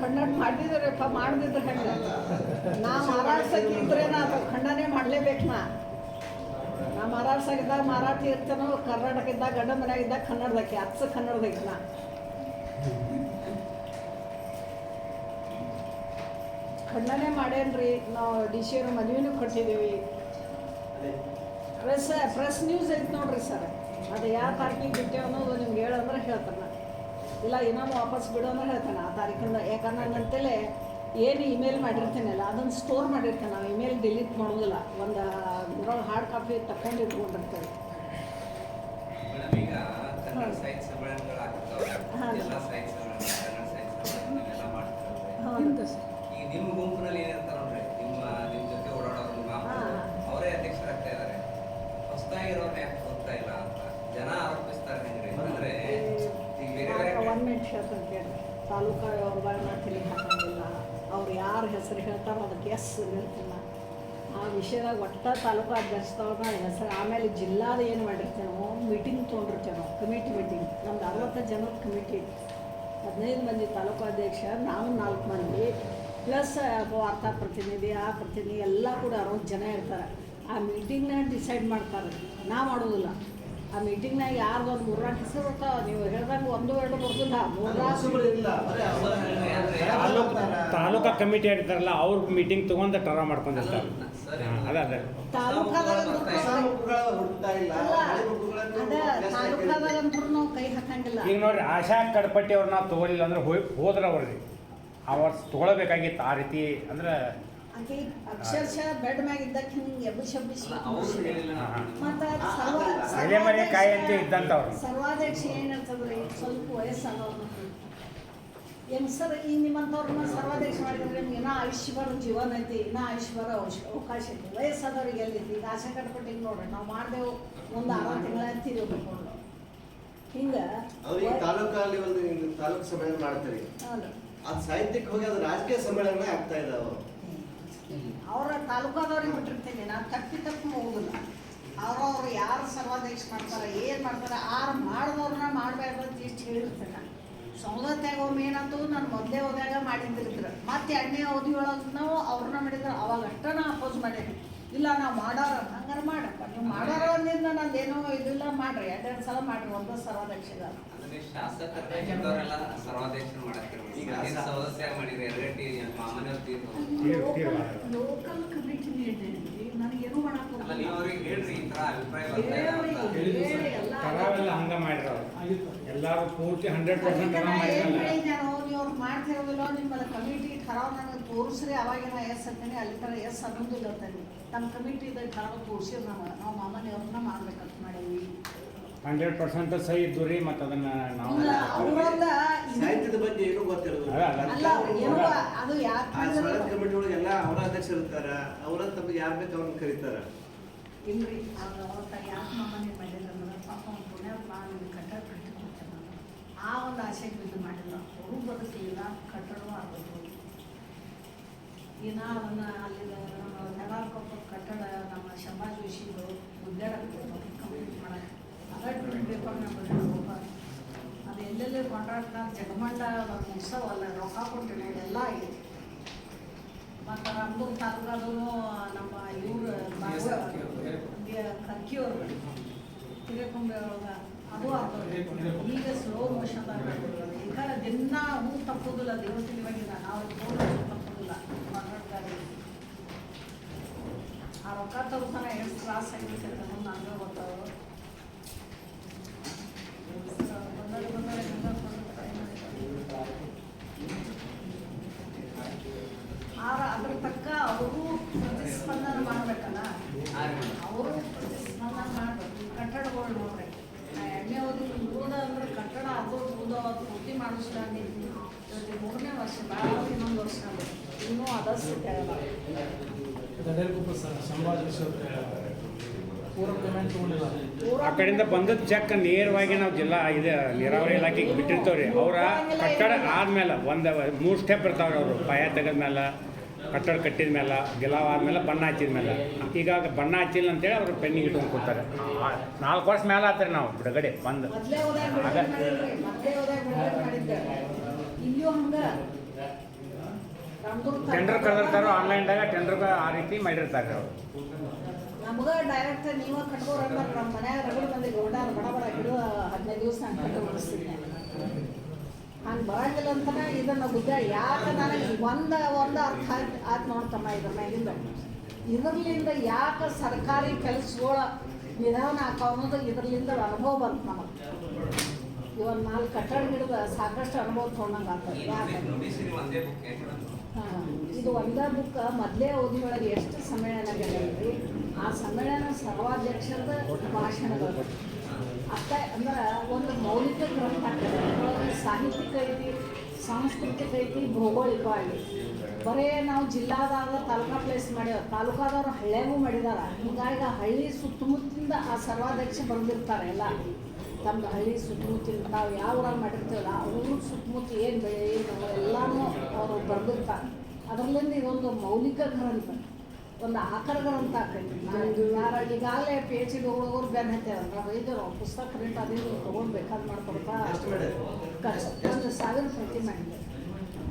ಖಂಡನೆ ಮಾಡಿದ್ರಪ್ಪ, ಮಾಡದಿದ್ರೆ ಹೆಂಗೆ? ನಾ ಮಾರಾಡ್ಸಕ್ಕೆ ಇದ್ರೆ ನಾ ಖಂಡನೆ ಮಾಡಲೇಬೇಕು ನಾ. ನಾ ಮಾರಾಡ್ಸಾಗಿದ್ದಾಗ ಮಾರಾಟ ಇರ್ತಾನೋ ಕರ್ನಾಟಕ ಇದ್ದಾಗ ಗಂಡ ಮನ್ಯಾಗ ಇದ್ದಾಗ ಕನ್ನಡದಕ್ಕೆ, ಅಚ್ಚ ಕನ್ನಡದಕ್ಕೆ ನಾ. ಖಂಡನೆ ಮಾಡೇನ್ರಿ, ನಾವು ಡಿ ಸಿ ಅವ್ರ ಮದುವೆನೂ ಕೊಟ್ಟಿದ್ದೀವಿ. ಪ್ರೆಸ್ ಪ್ರೆಸ್ ನ್ಯೂಸ್ ಐತೆ ನೋಡ್ರಿ ಸರ್. ಅದು ಯಾವ ತಾರೀಕಿಗೆ ಬಿಟ್ಟೆ ಅನ್ನೋದು ನಿಮ್ಗೆ ಹೇಳಂದ್ರೆ ಹೇಳ್ತಾನೆ. ಇಲ್ಲ ಇನ್ನೊಂದು ವಾಪಸ್ ಬಿಡೋನ ಅಂದ್ರೆ ಹೇಳ್ತಾನೆ ಆ ತಾರೀಕಿಂದ. ಯಾಕಂದ್ರೆ ನಂತೇಳಿ ಏನು ಇಮೇಲ್ ಮಾಡಿರ್ತೀನಲ್ಲ ಅದನ್ನು ಸ್ಟೋರ್ ಮಾಡಿರ್ತೇನೆ ನಾವು. ಇಮೇಲ್ ಡಿಲೀಟ್ ಮಾಡೋದಿಲ್ಲ. ಒಂದು ಇದ್ರೊಳಗೆ ಹಾರ್ಡ್ ಕಾಪಿ ತಕ್ಕೊಂಡು ಇಟ್ಕೊಂಡಿರ್ತೇವೆ. ನಿಮ್ಮ ಗುಂಪಿನಲ್ಲಿ ಏನಿರ್ತಾರ ನೋಡ್ರಿ ನಿಮ್ಮ ನಿಮ್ಮ ಜೊತೆ ಓಡಾಡೋರು ನಿಮ್ಮ. ಅವರೇ ಅಧ್ಯಕ್ಷರಾಗ್ತಾ ಇದ್ದಾರೆ. ಹೊಸದಾಗಿರೋರ್ನ ಯಾಕೆ ಹೋಗ್ತಾ ಇಲ್ಲ ಅಂತ? ಜನ ಆರೋಪಿಸ್ತಾರೆ ಹೆಂಗ್ರಿ? ಹೇಳ್ತಾನೆ ಕೇಳಿ ತಾಲೂಕಾ ತಲೆ ಹಾಕಂಗಿಲ್ಲ ಅವ್ರು ಯಾರು ಹೆಸರು ಹೇಳ್ತಾರೋ ಅದಕ್ಕೆ ಎಸ್ ನಿಲ್ತಿಲ್ಲ ಆ ವಿಷಯದಾಗ ಒಟ್ಟ ತಾಲೂಕು ಅಧ್ಯಕ್ಷದವ್ರನ್ನ ಹೆಸರು. ಆಮೇಲೆ ಜಿಲ್ಲಾದ ಏನು ಮಾಡಿರ್ತೇವೆ ನಾವು ಮೀಟಿಂಗ್ ತೊಗೊಂಡಿರ್ತೇವೆ ನಾವು ಕಮಿಟಿ ಮೀಟಿಂಗ್ ನಮ್ದು ಅರವತ್ತು ಜನದ ಕಮಿಟಿ ಹದಿನೈದು ಮಂದಿ ತಾಲೂಕು ಅಧ್ಯಕ್ಷ, ನಾವು ನಾಲ್ಕು ಮಂದಿ. ಪ್ಲಸ್ ವಾರ್ತಾ ಪ್ರತಿನಿಧಿ ಆ ಪ್ರತಿನಿಧಿ ಎಲ್ಲ ಕೂಡ ಅರವತ್ತು ಜನ ಇರ್ತಾರೆ. ಆ ಮೀಟಿಂಗ್ನ ಡಿಸೈಡ್ ಮಾಡ್ತಾರೆ. ನಾ ಮಾಡೋದಿಲ್ಲ. ಆ ಮೀಟಿಂಗ್ನಾಗ ಯಾರ್ದು ಒಂದು ಮೂರ್ನಾಲ್ಕು ಹೆಸರು ಬರ್ತಾವ ನೀವು ಹೇಳ್ದಂಗೆ ಒಂದು ಎರಡು ಬರ್ತಿಲ್ಲ ತಾಲೂಕು ಕಮಿಟಿ ಇರ್ತಾರಲ್ಲ ಅವ್ರ ಮೀಟಿಂಗ್ ತಗೊಂಡು ಟರ ಮಾಡ್ಕೊಂಡಿರ್ತಾರೆ ಅದ ಈಗ ನೋಡ್ರಿ ಆಶಾ ಕಡಪಟ್ಟಿ ಅವ್ರನ್ನ ತಗೊಳಿಲ್ಲ ಅಂದ್ರೆ ಹೋಯ್ ಹೋದ್ರ ಅವ್ರಿ ಅವ್ರ ತಗೊಳ್ಬೇಕಾಗಿತ್ತು ಆ ರೀತಿ ಅಂದ್ರೆ ಆಕೆ ಅಕ್ಷರಶಃ ಬೆಡ್ ಮ್ಯಾಗ ಇದ್ದಕ್ಕೆ ಹಿಂಗೆ ಎಬ್ಬಿಸಿ ಎಬ್ಬಿಸಿ ಮತ್ತೆ ಸರ್ವ ಎಲೆ ಮನೆ ಕಾಯಿ ಅಂತ ಇದ್ದಂಥವ್ರು. ಸರ್ವಾಧ್ಯಕ್ಷ ಏನಿರ್ತದ್ರಿ ಸ್ವಲ್ಪ ವಯಸ್ಸಾದವ್ರ ಏನು ಸರ್ ಈ ನಿಮ್ಮಂಥವ್ರನ್ನ ಸರ್ವಾಧ್ಯಕ್ಷ ಮಾಡಿದ್ರೆ ನಿಮ್ಗೆ ಏನೋ ಆಯುಷ್ಯ ಬರೋ ಜೀವನ ಐತಿ ಇನ್ನೂ ಆಯುಷ್ಯ ಬರೋ ಅವಶ್ಯ ಅವಕಾಶ ಐತಿ. ವಯಸ್ಸಾದವ್ರಿಗೆ ಎಲ್ಲಿತ್ತು ಈಗ ಆಶಾ ಕಟ್ಪಟ್ಟಿಗೆ ನೋಡ್ರಿ ನಾವು ಮಾಡ್ದೆವು ಒಂದು ಆರು ತಿಂಗಳ ಬಿಟ್ಕೊಂಡು ಹಿಂಗೆ ಅವ್ರಿಗೆ ತಾಲೂಕಲ್ಲಿ ಒಂದು ತಾಲೂಕು ಸಮ್ಮೇಳನ ಮಾಡ್ತಾರೆ. ಹೌದು. ಅದು ಸಾಹಿತ್ಯಕ್ಕೆ ಹೋಗಿ ಅದು ರಾಜಕೀಯ ಸಮ್ಮೇಳನ ಆಗ್ತಾ ಇದಾವೆ ಅವರ ತಾಲೂಕಾದವ್ರಿಗೆ ಬಿಟ್ಟಿರ್ತೀನಿ ನಾನು ತಪ್ಪಿ ತಪ್ಪು ಹೋಗುದಿಲ್ಲ. ಅವ್ರವ್ರು ಯಾರು ಸರ್ವಾಧ್ಯಕ್ಷ ಮಾಡ್ತಾರೆ ಏನು ಮಾಡ್ತಾರೆ ಆರು ಮಾಡಿದವ್ರನ್ನ ಮಾಡಬೇಡ್ದು ಅಂತ ಇಷ್ಟು ಹೇಳಿರ್ತೀನಿ. ಸೌಲತ್ಯಾಗ ಒಮ್ಮೆ ಏನಾಯ್ತು ನಾನು ಮೊದಲೇ ಹೋದಾಗ ಮಾಡಿದ್ದಿರ್ತಾರೆ. ಮತ್ತೆ ಎಣ್ಣೆ ಅವಧಿ ಒಳಗೆ ನಾವು ಅವ್ರನ್ನ ಮಾಡಿದ್ರೆ ಅವಾಗ ಅಷ್ಟ ನಾ ಅಪೋಸ್ ಮಾಡೀನಿ. ಇಲ್ಲ ನಾವು ಮಾಡೋರ ಹಂಗಾರ ಮಾಡಪ್ಪ ನೀವು ಮಾಡೋರ ಅಂದಿಂದ ನಂದೇನೋ ಇದಿಲ್ಲ ಮಾಡ್ರಿ. ಎರಡೆರಡು ಸಲ ಮಾಡ್ರಿ ಒಂದು ಸರ್ವಾಧ್ಯಕ್ಷದ ಅಂದ್ರೆ ಶಾಸಕರಾಗಿದ್ದವರೆಲ್ಲ ಸರ್ವಾಧ್ಯಕ್ಷರು ಮಾಡಾಕ್ತಿರಿ ಈಗ ಈಗ ಸ- ಸದಸ್ಯ ಮಾಡಿರಿ ಎರಗಟ್ಟಿ ಮಾಮನವ್ರ ತೀರ್ಥ ತೀರ್- ತೀರ್ಮಾನ. ಲೋಕಲ್ ಕಮಿಟಿ ನನಗೇನು ಅವ್ರಿಗೆ ಹೇಳ್ರಿ ಈ ಅಭಿಪ್ರಾಯ ಬರ್ತಾ ಇದೆ ಅಂತ. ಹಂಗ ಎಲ್ಲರೂ ಪೂರ್ತಿ ಹಂಡ್ರೆಡ್ ಪರ್ಸೆಂಟ್ ಟರ ಮಾಡಿರಲ್ಲ ನೀವು ಮಾಡ್ತಿರೋದಿಲ್ಲ ನಿಮ್ಮಲ್ಲಿ ಕಮಿಟಿ ಖರಾವ್ ನನಗೆ ತೋರಿಸ್ರಿ ಅವಾಗ ನಾ ಎಸ್ ಅಂತೀನಿ ಅಲ್ಲಿ ತರ ಎಸ್ ಅನ್ನೋದಿಲ್ಲ ಅಂತೀನಿ ನಮ್ಮ ಕಮಿಟಿ ಇದ್ದಾಗ ಖರಾವ್ ತೋರಿಸಿರಿ ನಾವು ನಾವು ಮಾಮನೆಯವ್ರನ್ನ ಮಾಡ್ಬೇಕಂತ ಮಾಡೀವಿ. ಹಂಡ್ರೆಡ್ ಪರ್ಸೆಂಟ್ ಸಹಿ ಇದ್ದು ರೀ ಮತ್ತು ಅದನ್ನ ನಾವು ಇಲ್ಲ, ಅವ್ರೊಂದ ಇದು- ಸಾಹಿತ್ಯದ ಬಗ್ಗೆ ಏನೂ ಗೊತ್ತಿರೋದಿಲ್ಲ. ಅಲ್ಲ, ಅಲ್ಲ. ಅಲ್ಲ ಏನೋ ಅದು ಯಾಕೆ ಕಮಿಟಿ ಒಳಗೆ ಎಲ್ಲ ಅವರ ಅಧ್ಯಕ್ಷರು ಇರ್ತಾರ ಅವರ ತಮಗೆ ಯಾರು ಬೇಕು ಅವ್ರನ್ನ ಕರೀತಾರ? ಇಲ್ರಿ ಅದು ತಾಯಿ ಯಾಕೆ ಮಾಡಿಲ್ಲ ಅಂದ್ರೆ ಪಾಪ ಅವ್ನು ಪುಣ್ಯಪ್ಪ ಮಾಡಿ ಕಟ್ಟಡ ಕಟ್ಟಿ ಕೊಡ್ತೇನೆ ಆ ಒಂದು ಆಸೆಗೆ ಬಿದ್ದು ಮಾಡಿಲ್ಲ ಅವರು ಬದುಕಲಿಲ್ಲ ಕಟ್ಟಡವೂ ಆಗೋದು ಇನ್ನು ಅದನ್ನು ಅಲ್ಲಿ ನಮ್ಮ ಕೊಪ್ಪ ಕಟ್ಟಡ ನಮ್ಮ ಶಂಭಾ ಜೋಶಿಗಳು ಉದ್ದಾಡಬೇಕು ಕಂಪ್ಲೀಟ್ ಮಾಡಕ್ಕೆ. ಅದೇ ಪೇಪರ್ ನಮ್ಮ ಅದು ಎಲ್ಲೆಲ್ಲಿ ಕೊಂಡಾಡ್ತಾ ಜಗಮಂಡ ಮುಗಿಸವಲ್ಲ, ರೊಕ್ಕ ಕೊಟ್ಟಿನ ಎಲ್ಲ ಆಗಿದೆ. ಮತ್ತು ರಾಮದುರ್ಗ ತಾಲೂಕಾದೂ ನಮ್ಮ ಇವರು ಕರ್ಕಿಯವ್ರು ಹಿರೇಕೊಂಬೆ ಒಳಗೆ ಅದು ಆಗ್ತದೆ ಈಗ ಸ್ಲೋ ಮೋಷನ್ದಾಗ ಯಾಕಂದ್ರೆ ದಿನ ಹೂ ತಪ್ಪೋದಿಲ್ಲ ದೇವಸ್ಥಾನ ಇವಾಗಿಲ್ಲ ನಾವು ತಪ್ಪೋದಿಲ್ಲ. ಮಾತಾಡ್ತಾರೆ ಆ ರೊಕ್ಕ ತಗೋತಾನೆ ಎಷ್ಟು ತ್ರಾಸ ಆಗಿರ್ತೈತೆ ಅನ್ನೋದು ನನಗೆ ಗೊತ್ತಾವ ಬಂದಾಗ ಬಂದಾಗ ಆರ ಅದ್ರ ತಕ್ಕ ಅವರು ಪ್ರತಿಸ್ಪಂದನ ಮಾಡ್ಬೇಕಲ್ಲ ಹಾ ರೀ ಮೇಡಮ್. ಅವರು ಪ್ರತಿಸ್ಪಂದನ ಮಾಡ್ಬೇಕು ಕಟ್ಟಡಗಳು ನೋಡ್ರಿ ನಾ ಎಣ್ಣೆ ಓದಿ ಓದ ಅಂದ್ರೆ ಕಟ್ಟಡ ಅದು ಓದೋ ಅದು ಪೂರ್ತಿ ಮಾಡಿಸ್ಲಾಗೈತಿ ಇವತ್ತು ಮೂರನೇ ಆ ಕಡೆಯಿಂದ ಬಂದದ್ದು ಚೆಕ್ ನೇರವಾಗಿ ನಾವು ಜಿಲ್ಲಾ ಇದು, ನೀರಾವರಿ ಇಲಾಖೆಗೆ ಬಿಟ್ಟಿರ್ತೇವ್ರಿ. ಅವರ ಕಟ್ಟಡ ಆದ್ಮೇಲೆ ಒಂದು ಮೂರು ಸ್ಟೆಪ್ ಇರ್ತಾವ್ರಿ ಅವರು. ಪಾಯ ತೆಗೆದ್ಮೇಲೆ, ಕಟ್ಟಡ ಕಟ್ಟಿದ ಮೇಲೆ ಗಿಲಾವ್ ಆದ್ಮೇಲೆ ಬಣ್ಣ ಹಚ್ಚಿದ ಮೇಲೆ ಈಗ ಬಣ್ಣ ಹಚ್ಚಿಲ್ಲ ಅಂತೇಳಿ ಅವ್ರು ಪೆನ್ನಿಗೆ ಇಟ್ಕೊಂಡು ಕೊಡ್ತಾರೆ ನಾಲ್ಕು ವರ್ಷ ಮೇಲೆ ಆತ್ರಿ ನಾವು ಬಿಡುಗಡೆ ಬಂದು ಓದಾಗ ಬಿಡುಗಡೆ ಮಾಡಿದ್ರಿ ಮೊದಲೇ ಓದಾಗ ಬಿಡುಗಡೆ ಮಾಡಿದ್ದೆ ಇಲ್ಲಿಯೂ ಹಂಗ ನಮ್ದು ಟೆಂಡರ್ ಕರೆದಿರ್ತಾರೋ ಆನ್ಲೈನ್ದಾಗ ಟೆಂಡರ್ ಆ ರೀತಿ ಮಾಡಿರ್ತಾರೆ ಅವರು. ನಮಗ ಡೈರೆಕ್ಟ್ ನೀವ ಕಟ್ಕೋರ ಅಂದ್ರೆ ನಮ್ಮ ಮನ್ಯಾಗ ರಗಡ್ ಮಂದಿ ಗೌಡ ಬಡ ಬಡ ಹಿಡಿದು ಹದಿನೈದು ದಿವಸ ನಾನು ಕಟ್ಟು ಮಾಡಿಸ್ತೀನಿ ಹಂಗೆ ಬರಂಗಿಲ್ಲ ಅಂತನ ಇದನ್ನು ಬುದ್ಧ ಯಾಕೆ ನನಗೆ ಒಂದು ಒಂದು ಅರ್ಥ ಆಯ್ತು ಆಯ್ತು ನೋಡ್ತಮ್ಮ ಇದ್ರ ಮ್ಯಾಗಿಂದ. ಇದರ್ಲಿಂದ ಯಾಕೆ ಸರ್ಕಾರಿ ಕೆಲಸಗಳ ನಿಧಾನ ಅನ್ನೋದು ಇದರ್ಲಿಂದ ಅನುಭವ ಬಂತು ನಮಗೆ. ಇವನ್ ನಾಲ್ಕು ಕಟ್ಟಡ ಹಿಡಿದು ಸಾಕಷ್ಟು ಅನುಭವ ತೊಗೊಂಡಂಗೆ ಆಗ್ತದೆ ಇದು ಒಂದೇ ಬುಕ್ ಮೊದಲೇ ಓದಿನೊಳಗೆ ಎಷ್ಟು ಸಮ್ಮೇಳನಗಳಿವೆ? ಆ ಸಮ್ಮೇಳನ ಸರ್ವಾಧ್ಯಕ್ಷರದ ಭಾಷಣಗಳು. ಅತ್ತ ಅಂದ್ರೆ ಒಂದು ಮೌಲಿಕ ಗ್ರಂಥ ಸಾಹಿತ್ಯಿಕ ಐತಿ, ಸಾಂಸ್ಕೃತಿಕ ಐತಿ ಭೌಗೋಳಿಕವಾಗಿ ಬರೇ ನಾವು ಜಿಲ್ಲಾದಾಗ ತಾಲೂಕಾ ಪ್ಲೇಸ್ ಮಾಡ್ಯಾವ. ತಾಲೂಕಾದವ್ರು ಹಳ್ಳ್ಯಾಗೂ ಮಾಡಿದಾರ. ಹೀಗಾಗಿ ಹಳ್ಳಿ ಸುತ್ತಮುತ್ತಿಂದ ಆ ಸರ್ವಾಧ್ಯಕ್ಷ ಬಂದಿರ್ತಾರೆ ಎಲ್ಲ. ತಮ್ಮ ಹಳ್ಳಿ ಸುತ್ತಮುತ್ತಿನ ನಾವು ಯಾವ ಊರಾಗ ಮಾಡಿರ್ತೇವಲ್ಲ ಆ ಊರು ಸುತ್ತಮುತ್ತ ಏನು ಬೆಳೆ, ಏನು ಎಲ್ಲನೂ ಅವರು ಬರ್ದಿರ್ತಾರೆ ಅದರಲ್ಲಿಂದ ಇದೊಂದು ಮೌಲಿಕ ಗ್ರಂಥ ಒಂದು ಆಕರ ಗ್ರಂಥ ಆಕೈತಿ ನಾನು ಯಾರ ಈಗಾಗಲೇ ಪಿ ಎಚ್ ಡಿ ಹೋಗೋರು ಬೆನ್ ನಾವು ಇದ್ರು ಪುಸ್ತಕ ಪ್ರಿಂಟ್ ಅದೇ ತೊಗೊಂಡು ಬೇಕಾದ್ ಮಾಡ್ಕೊಡ್ತಾ ಮಾಡಿದೆ? ಒಂದು ಸಾವಿರ ಪ್ರತಿ ಮಾಡಿದೆ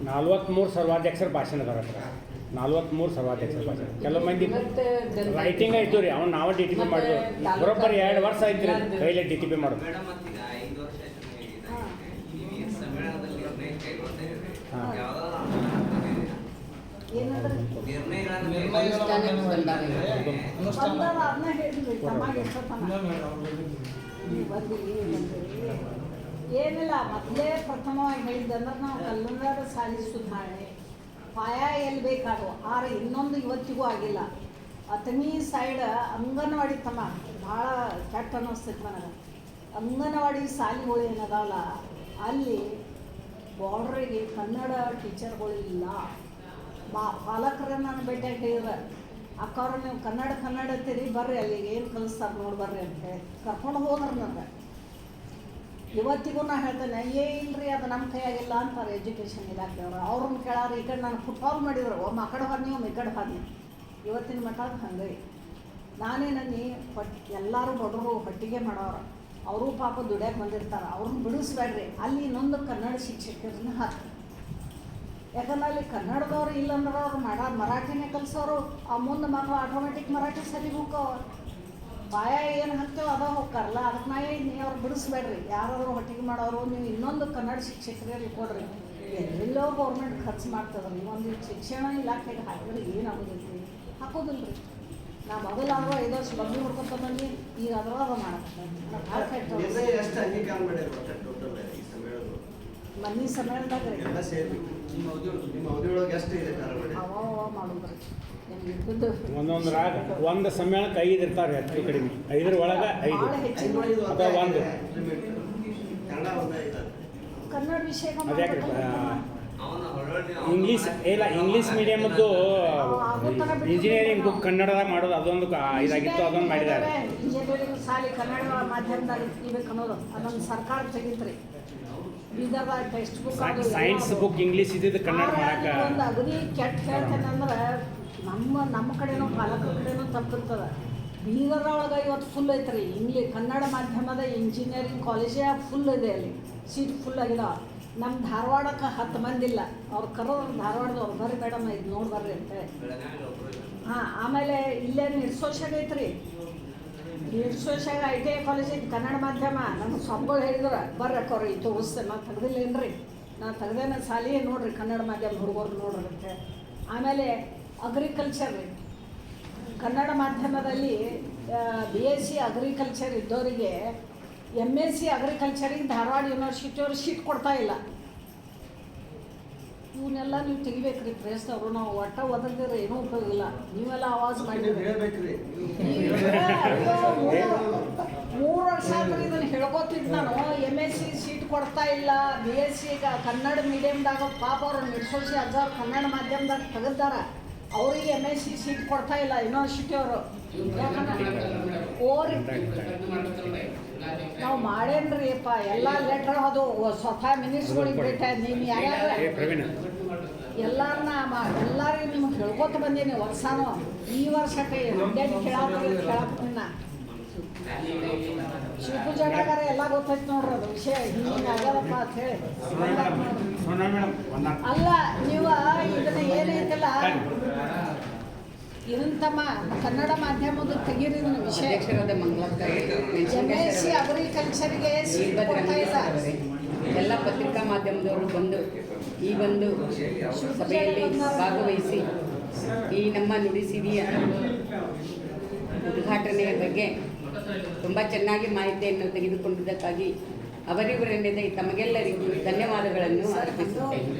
ನಲ್ವತ್ಮೂರು ಸರ್ವಾಧ್ಯಕ್ಷರ ಭಾಷಣ ಬರತ್ತೆ ನಲ್ವತ್ಮೂರು ಸರ್ವಾಧ್ಯಕ್ಷರ ಭಾಷಣ. ಕೆಲವು ಮಂದಿ ರೈಟಿಂಗ್ ಆಯ್ತು ರೀ ಅವ್ನು ನಾವು ಡಿ ಟಿ ಪಿ ಮಾಡಿದ್ವಿ ಬರೋಬ್ಬರಿ ಎರಡು ವರ್ಷ ಆಯ್ತು ರೀ ಕೈಲೇ ಡಿ ಟಿ ಪಿ ಮಾಡೋದು ಮೇಡಮ್ ಮತ್ತೀಗ ಐದು ವರ್ಷ ಆಯ್ತು ನೀವು ಇದಾಗಿ. ಹಾ. ನೀವು ಈ ಸಮ್ಮೇಳನದಲ್ಲಿ ನಿರ್ಣಯ ಕೈಗೊಂಡಿರಿ ಹಾ. ಯಾವ್ದಾದ್ರು ಅನುದಾನ ತಂದಿದ್ದೀರಾ? ಏನಂದ್ರೆ ನಿರ್ಣಯಗಳನ್ನು ಬಂದಾಗ ಅದನ್ನ ಹೇಳಿದ್ವಿ ತಮ್ಮಾಗ ಎಷ್ಟೊತ್ತನ ಇನ್ನೊಮ್ಮೆ ಅವ್ರು ಹೇಳಿದ್ರು. ನೀವು ಬಂದಿರಿ ಬಂದಿರಿ ಏನಿಲ್ಲ, ಮೊದಲೇ ಪ್ರಥಮವಾಗಿ ಹೇಳಿದ್ದಂದ್ರೆ ನಾವು ಕಲ್ಲುಂಗಾರ ಸಾಲಿ ಸುಧಾರಣೆ. ಪಾಯ ಎಲ್ಲಿ ಬೇಕಾದವು ಆದ್ರೆ ಇನ್ನೊಂದು ಇವತ್ತಿಗೂ ಆಗಿಲ್ಲ. ಅತನಿ ಸೈಡ್ ಅಂಗನವಾಡಿ ತಮ್ಮ, ಭಾಳ ಕೆಟ್ಟ ಅನ್ನಿಸ್ತೈತೆ ನನಗೆ. ಅಂಗನವಾಡಿ ಶಾಲೆಗಳು ಏನದಾವಲ್ಲ, ಅಲ್ಲಿ ಬಾರ್ಡ್ರಿಗೆ ಕನ್ನಡ ಟೀಚರ್ಗಳು ಇಲ್ಲ. ಬಾ ಪಾಲಕರನ್ನ ನಾನು ಭೇಟಿಯಾಗಿ ಹೇಳಿದ್ರೆ ಅಕ್ಕವ್ರ, ನೀವು ಕನ್ನಡ ಕನ್ನಡ ಅಂತೀರಿ, ಬರ್ರಿ ಅಲ್ಲಿಗೆ ಏನು ಕಲಿಸ್ತಾರೆ ನೋಡಿ ಬರ್ರಿ ಅಂತ ಹೇಳಿ. ಕರ್ಕೊಂಡು ಹೋದ್ರೆ ನನಗೆ ಇವತ್ತಿಗೂ ನಾನು ಹೇಳ್ತೇನೆ, ಏ, ಇಲ್ರಿ, ಅದು ನಮ್ಮ ಕೈಯಾಗಿಲ್ಲ ಅಂತಾರೆ ಎಜುಕೇಷನ್ ಇಲಾಖೆಯವರು. ಅವ್ರನ್ನ ಕೇಳಾರ, ಈ ಕಡೆ ನಾನು ಫುಟ್ಬಾಲ್ ಮಾಡಿದ್ರು. ಒಮ್ಮೆ ಆ ಕಡೆ ಹೋದ್ನಿ ಒಮ್ಮೆ ಈ ಕಡೆ ಹೋದ್ನಿ ಇವತ್ತಿನ ಮಟ್ಟ ಅದು ಹಂಗೆ. ನಾನೇ ನನ್ನ ಹೊಟ್ ಎಲ್ಲರೂ ಬಡವರು ಹೊಟ್ಟಿಗೆ ಮಾಡೋರು. ಅವರು ಪಾಪ ದುಡಿಯಕ್ಕೆ ಬಂದಿರ್ತಾರೆ. ಅವ್ರನ್ನ ಬಿಡಿಸ್ಬೇಡ್ರಿ. ಅಲ್ಲಿ ಇನ್ನೊಂದು ಕನ್ನಡ ಶಿಕ್ಷಕರನ್ನ ಹಾಕಿ ಯಾಕಂದ್ರೆ ಅಲ್ಲಿ ಕನ್ನಡದವ್ರು ಇಲ್ಲಂದ್ರೆ ಅವ್ರು ಮಾಡ ಮರಾಠಿನೇ ಕಲಿಸೋರು ಆ ಮುಂದೆ ಮಕ್ಕಳು ಆಟೋಮೆಟಿಕ್ ಮರಾಠಿ ಸರಿ ಹೋಕ್ಕವ ಬಾಯ ಏನು ಹಾಕ್ತೇವೆ ಅದ ಹೋಗ್ತಾರಲ್ಲ ಅದಕ್ಕೆ ನಾ ನೀವು ಅವ್ರು ಬಿಡಿಸ್ಬೇಡ್ರಿ. ಯಾರಾದರೂ ಹೊಟ್ಟಿಗೆ ಮಾಡೋರು ನೀವು ಇನ್ನೊಂದು ಕನ್ನಡ ಶಿಕ್ಷಕರಲ್ಲಿ ಕೊಡ್ರಿ. ಎಲ್ಲೆಲ್ಲೋ ಗೌರ್ಮೆಂಟ್ ಖರ್ಚು ಮಾಡ್ತದ್ರಿ ಒಂದು ಶಿಕ್ಷಣ ಇಲಾಖೆಗೆ ಹಾಕಿದ್ರೆ ರೀ ಹಾಕೋದಿಲ್ಲ ರೀ ನಾ ಮೊದಲಾದ್ರೂ ಐದು ವರ್ಷ ಬಗ್ಗೆ ಹುಡ್ಕೊತ ಬಂದು ಈಗ ಅದ್ರೊಳಗೆ ಮಾಡಕ್ಕೆ ಮನೆ ಎಲ್ಲ ಸೇರಿ ನಿಮ್ಮ ಅವಧಿ ನಿಮ್ಮ ಅವಧಿ ಒಳಗೆ ಎಷ್ಟು ಇದೆ ಅವ ಮಾಡೋದ್ರಿ ಒಂದೊಂದು ರಾಗ ಒಂದು ಸಮ್ಮೇಳನಕ್ಕೆ ಐದು ಇರ್ತಾರೆ ಹೆಚ್ಚು ಕಡಿಮೆ ಐದರ ಒಳಗೆ ಐದು ಒಂದು. ಕನ್ನಡ ವಿಷಯ ಇಂಗ್ಲೀಷ್ ಇಲ್ಲ ಇಂಗ್ಲೀಷ್ ಮೀಡಿಯಮ್ದು ಇಂಜಿನಿಯರಿಂಗ್ ಬುಕ್ ಕನ್ನಡದಾಗ ಮಾಡೋದು ಅದೊಂದು ಕ- ಇದಾಗಿತ್ತು ಅದೊಂದು ಮಾಡಿದ್ದಾರೆ ಇಂಜಿನಿಯರಿಂಗ್ ಶಾಲೆ ಕನ್ನಡ ಮಾಧ್ಯಮದಾಗ ಇರ್ಬೇಕು ಅನ್ನೋದು ಅದೊಂದು ಸರ್ಕಾರ ತೆಗಿತ್ರಿ ಬೀದರ್ದಾಗ text book science book English ಇದ್ದಿದ್ದು ಕನ್ನಡ ಮಾಡಕ. ಒಂದು ಅಗದಿ ಕೆಟ್ಟ ಹೇಳ್ತೇನೆ ಅಂದ್ರೆ ನಮ್ಮ ನಮ್ಮ ಕಡೆನೂ ಪಾಲಕರ ಕಡೆನೂ ಮೀದರ್ ಒಳಗೆ ಇವತ್ತು ಫುಲ್ ಐತ್ರಿ. ಇಂಗ್ಲಿ ಕನ್ನಡ ಮಾಧ್ಯಮದ ಇಂಜಿನಿಯರಿಂಗ್ ಕಾಲೇಜೇ ಫುಲ್ ಇದೆ ಅಲ್ಲಿ. ಸೀಟ್ ಫುಲ್ ಆಗಿದೆ ನಮ್ಮ ಧಾರವಾಡಕ್ಕೆ ಹತ್ತು ಮಂದಿ ಇಲ್ಲ. ಅವ್ರು ಕರೋರು ಧಾರವಾಡದವ್ರು ಬರ್ರಿ ಮೇಡಮ್ ಇದು ನೋಡಿ ಬರ್ರಿ ಅಂತೇಳಿ ಬೆಳಗಾವಿ ಹಾಂ ಆಮೇಲೆ ಇಲ್ಲೇ ನಿರ್ಸೋಷನ್ ಐತ್ರಿ. ನಿರ್ಸೋಷಾಗ ಐ ಟಿ ಐ ಕಾಲೇಜಿಗೆ ಕನ್ನಡ ಮಾಧ್ಯಮ. ನಮ್ಮ ಸ್ವಾಮಿಗಳು ಹೇಳಿದ್ರು, ಬರ್ರಿ ಅಕ್ಕೋರಿ ಇದು ತೋರಿಸ್ತೇನೆ ನಾ ತೆಗ್ದಿಲ್ಲೇನ್ರಿ? ನಾ ನನ್ನ ಸಾಲಿ ನೋಡ್ರಿ ಕನ್ನಡ ಮಾಧ್ಯಮ ಹುಡುಗರು ನೋಡ್ರಿ ಆಮೇಲೆ ಅಗ್ರಿಕಲ್ಚರ್ ಕನ್ನಡ ಮಾಧ್ಯಮದಲ್ಲಿ ಬಿ ಎಸ್ ಸಿ ಅಗ್ರಿಕಲ್ಚರ್ ಇದ್ದವರಿಗೆ ಎಂ ಎಸ್ ಸಿ ಅಗ್ರಿಕಲ್ಚರಿಗೆ ಧಾರವಾಡ ಯೂನಿವರ್ಸಿಟಿಯವರು ಶೀಟ್ ಕೊಡ್ತಾ ಇಲ್ಲ. ಇವನ್ನೆಲ್ಲ ನೀವು ತೆಗಿಬೇಕ್ರಿ ಪ್ರೆಸ್ನವರು ನಾವು ಒಟ್ಟ ಒದಗಿದ್ರೆ ಏನೂ ಉಪಯೋಗ ಇಲ್ಲ. ನೀವೆಲ್ಲ ಆವಾಜ್ ಮಾಡಿ ಮಾಡಿದ್ರಿ ಹೇಳ್ಬೇಕ್ರಿ. ಮೂರು ವರ್ಷ ಆದ್ರೆ ಇದನ್ನು ಹೇಳ್ಕೊತಿದ್ದು ನಾನು. ಎಂ ಎಸ್ ಸಿ ಸೀಟ್ ಕೊಡ್ತಾ ಇಲ್ಲ. ಬಿ ಎಸ್ ಸಿ ಕನ್ನಡ ಮೀಡಿಯಮ್ದಾಗ ಪಾಪ ಅವ್ರು ನಿರ್ಸೋಸಿ ಅಜ್ಜ ಕನ್ನಡ ಮಾಧ್ಯಮದಾಗ ತೆಗೆದಾರ ಅವ್ರಿಗೆ ಎಂ ಎಸ್ ಸಿ ಸೀಟ್ ಕೊಡ್ತಾ ಇಲ್ಲ ಯೂನಿವರ್ಸಿಟಿ ಅವರು. ಓರಿ. ನಾವು ಮಾಡೇನ್ರಿ ಅಪ್ಪ ಎಲ್ಲ ಲೆಟ್ರ್ ಅದು ಸ್ವತಃ ಮಿನಿಸ್ಟ್ರಿಗೆ ಬೇಟ ನೀನು ಯಾರ್ಯಾರ? ಎಲ್ಲರನ್ನ ಎಲ್ಲರಿಗೂ ನಿಮ್ಗೆ ಹೇಳ್ಕೊತ ಬಂದೀನಿ ವರ್ಷಾನು. ಈ ವರ್ಷಕ್ಕೆ ಮಂಡ್ಯಾಗ ಕೇಳಾಕ್ರಿ ಕೇಳಾಕ್ತಿನ ಶಿವಪೂಜಾಗಾರ ಎಲ್ಲ ಗೊತ್ತೈತೆ ನೋಡ್ರಿ ಅದು ವಿಷಯ ಹಿಂಗೆ ಅಂತ ಹೇಳಿ. ಅಲ್ಲ ನೀವು ಇದನ್ನ ಏನೈತಿಲ್ಲ ಇದನ್ನ ತಮ್ಮ ಕನ್ನಡ ಮಾಧ್ಯಮದ ತೆಗೀರಿ ವಿಷಯ ಎಂ ಎಸ್ ಸಿ ಅಗ್ರಿಕಲ್ಚರ್ಗೆ ಸೀಟ್ ಕೊಡ್ತಾ ಇಲ್ಲ ಎಲ್ಲ ಪತ್ರಿಕಾ ಮಾಧ್ಯಮದವರು ಬಂದು ಈ ಒಂದು ಸಭೆಯಲ್ಲಿ ಭಾಗವಹಿಸಿ ಈ ನಮ್ಮ ನುಡಿಸಿರಿಯ ಉದ್ಘಾಟನೆಯ ಬಗ್ಗೆ ತುಂಬ ಚೆನ್ನಾಗಿ ಮಾಹಿತಿಯನ್ನು ತೆಗೆದುಕೊಂಡಿದ್ದಕ್ಕಾಗಿ ಅವರಿವರೆಂದೇ ತಮಗೆಲ್ಲರಿಗೂ ಧನ್ಯವಾದಗಳನ್ನು ಅರ್ಪಿಸುತ್ತೇನೆ